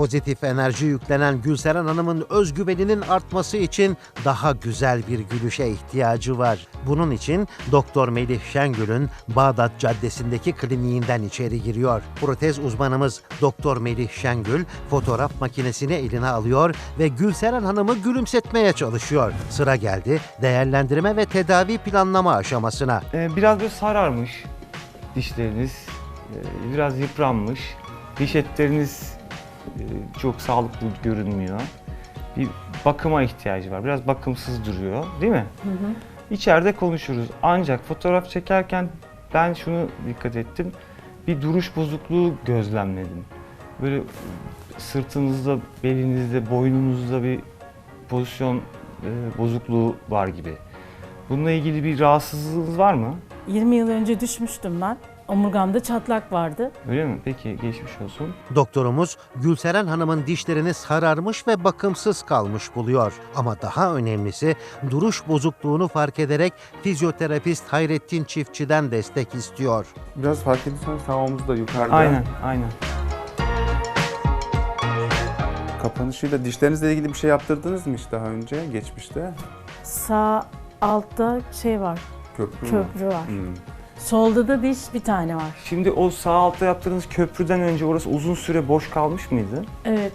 Pozitif enerji yüklenen Gülseren Hanım'ın özgüveninin artması için daha güzel bir gülüşe ihtiyacı var. Bunun için Doktor Melih Şengül'ün Bağdat Caddesi'ndeki kliniğinden içeri giriyor. Protez uzmanımız Doktor Melih Şengül fotoğraf makinesini eline alıyor ve Gülseren Hanım'ı gülümsetmeye çalışıyor. Sıra geldi değerlendirme ve tedavi planlama aşamasına. Ee, biraz böyle sararmış dişleriniz, ee, biraz yıpranmış. Diş etleriniz çok sağlıklı görünmüyor. Bir bakıma ihtiyacı var. Biraz bakımsız duruyor, değil mi? İçeride konuşuruz. Ancak fotoğraf çekerken ben şunu dikkat ettim. Bir duruş bozukluğu gözlemledim. Böyle sırtınızda, belinizde, boynunuzda bir pozisyon e, bozukluğu var gibi. Bununla ilgili bir rahatsızlığınız var mı? 20 yıl önce düşmüştüm ben. Omurgamda çatlak vardı. Öyle mi? Peki geçmiş olsun. Doktorumuz Gülseren Hanım'ın dişlerini sararmış ve bakımsız kalmış buluyor. Ama daha önemlisi duruş bozukluğunu fark ederek fizyoterapist Hayrettin Çiftçi'den destek istiyor. Biraz fark ediyorsanız sağ omuz da yukarıda. Aynen, aynen. Kapanışıyla dişlerinizle ilgili bir şey yaptırdınız mı hiç daha önce, geçmişte? Sağ altta şey var, Köprü köprü var. Hmm. Solda da diş bir tane var. Şimdi o sağ altta yaptığınız köprüden önce orası uzun süre boş kalmış mıydı? Evet.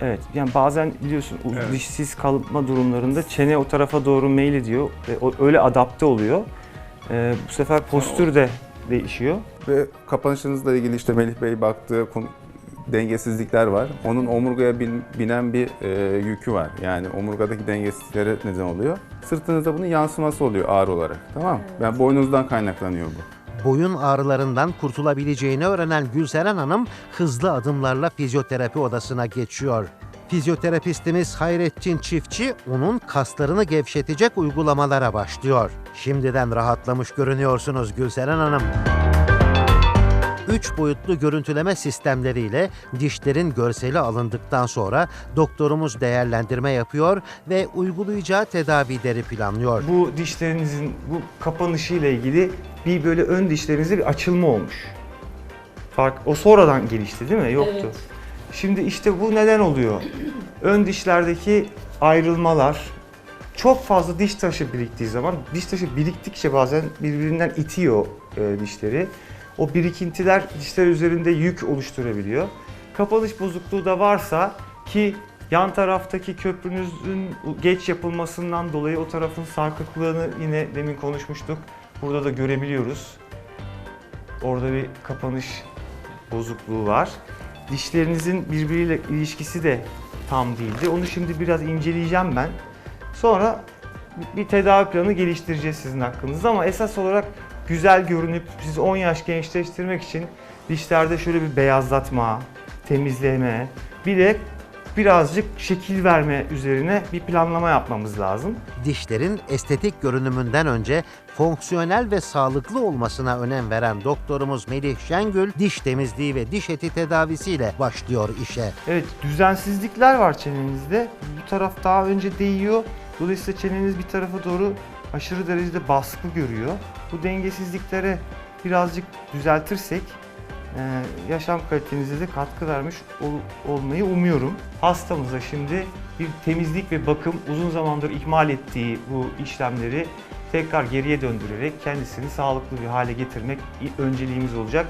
Evet. Yani bazen biliyorsun Evet. dişsiz kalma durumlarında çene o tarafa doğru meyil ediyor ve o- öyle adapte oluyor. Ee, bu sefer postür de değişiyor. Ve kapanışınızla ilgili işte Melih Bey baktığı konu- dengesizlikler var. Onun omurgaya bin- binen bir e, yükü var. Yani omurgadaki dengesizliklere neden oluyor. Sırtınızda bunun yansıması oluyor ağrı olarak. Tamam mı? Yani boynunuzdan kaynaklanıyor bu. Boyun ağrılarından kurtulabileceğini öğrenen Gülseren Hanım hızlı adımlarla fizyoterapi odasına geçiyor. Fizyoterapistimiz Hayrettin Çiftçi onun kaslarını gevşetecek uygulamalara başlıyor. Şimdiden rahatlamış görünüyorsunuz Gülseren Hanım. Üç boyutlu görüntüleme sistemleriyle dişlerin görseli alındıktan sonra doktorumuz değerlendirme yapıyor ve uygulayacağı tedavileri planlıyor. Bu dişlerinizin bu kapanışı ile ilgili bir böyle ön dişlerinizde bir açılma olmuş. Fark o sonradan gelişti değil mi? Yoktu. Evet. Şimdi işte bu neden oluyor? Ön dişlerdeki ayrılmalar çok fazla diş taşı biriktiği zaman diş taşı biriktikçe bazen birbirinden itiyor e, dişleri. O birikintiler dişler üzerinde yük oluşturabiliyor. Kapanış bozukluğu da varsa ki yan taraftaki köprünüzün geç yapılmasından dolayı o tarafın sarkıklığını yine demin konuşmuştuk. Burada da görebiliyoruz. Orada bir kapanış bozukluğu var. Dişlerinizin birbiriyle ilişkisi de tam değildi. Onu şimdi biraz inceleyeceğim ben. Sonra bir tedavi planı geliştireceğiz sizin hakkınızda ama esas olarak güzel görünüp sizi 10 yaş gençleştirmek için dişlerde şöyle bir beyazlatma, temizleme, bir de birazcık şekil verme üzerine bir planlama yapmamız lazım. dişlerin estetik görünümünden önce fonksiyonel ve sağlıklı olmasına önem veren doktorumuz Melih Şengül, diş temizliği ve diş eti tedavisiyle başlıyor işe. Evet, düzensizlikler var çenenizde. Bu taraf daha önce değiyor. Dolayısıyla çeneniz bir tarafa doğru aşırı derecede baskı görüyor. Bu dengesizliklere birazcık düzeltirsek e, yaşam kalitenize de katkı vermiş ol- olmayı umuyorum. Hastamıza şimdi bir temizlik ve bakım uzun zamandır ihmal ettiği bu işlemleri tekrar geriye döndürerek kendisini sağlıklı bir hale getirmek önceliğimiz olacak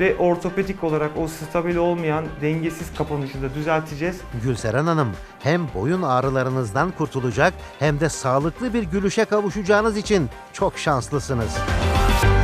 ve ortopedik olarak o stabil olmayan dengesiz kapanışı da düzelteceğiz. Gülseren Hanım hem boyun ağrılarınızdan kurtulacak hem de sağlıklı bir gülüşe kavuşacağınız için çok şanslısınız.